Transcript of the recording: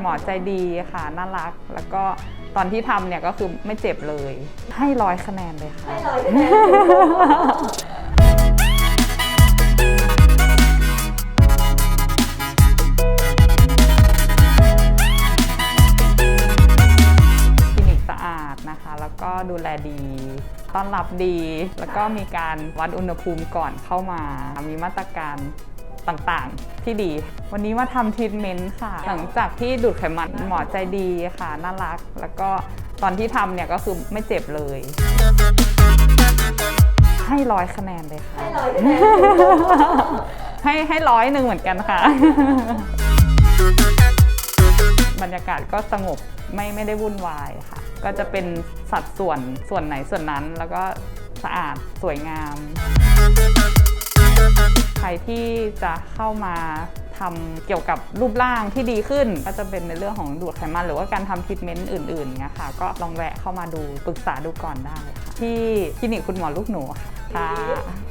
หมอใจดีค่ะน่ารัก แล้วก็ตอนที่ทำเนี่ยก็คือไม่เจ็บเลย ให้ร้อยคะแนนเลยค่ะ ให้ร้อยคะแนนคลินิกสะอาดนะคะแล้วก็ดูแลดี ต้อนรับดี แล้วก็มีการวัดอุณหภูมิก่อนเข้ามา มีมาตรการ ต่างๆ ที่ดี วันนี้มาทำทรีทเมนต์ค่ะ หลังจากที่ดูดไขมันหมอใจดีค่ะ น่ารัก แล้วก็ตอนที่ทำเนี่ยก็คือไม่เจ็บเลย ให้ร้อยคะแนนเลยค่ะ ให้ร้อยคะแนนให้ให้ร้อยหนึ่งเหมือนกันค่ะ บรรยากาศก็สงบไม่ไม่ได้วุ่นวายค่ะ ก็จะเป็นสัดส่วนส่วนไหนส่วนนั้นแล้วก็สะอาดสวยงามใค รที่จะเข้ามาทำเกี่ยวกับรูปร่างที่ดีขึ้น ก็จะเป็นในเรื่องของดูดไขมัน หรือว่าการทำทรีทเมนต์อื่นๆเงี้ยค่ะ ก็ลองแวะเข้ามาดูปรึกษาดูก่อนได้ค่ะที่คลินิกคุณหมอลูกหนูค่ะค่ะ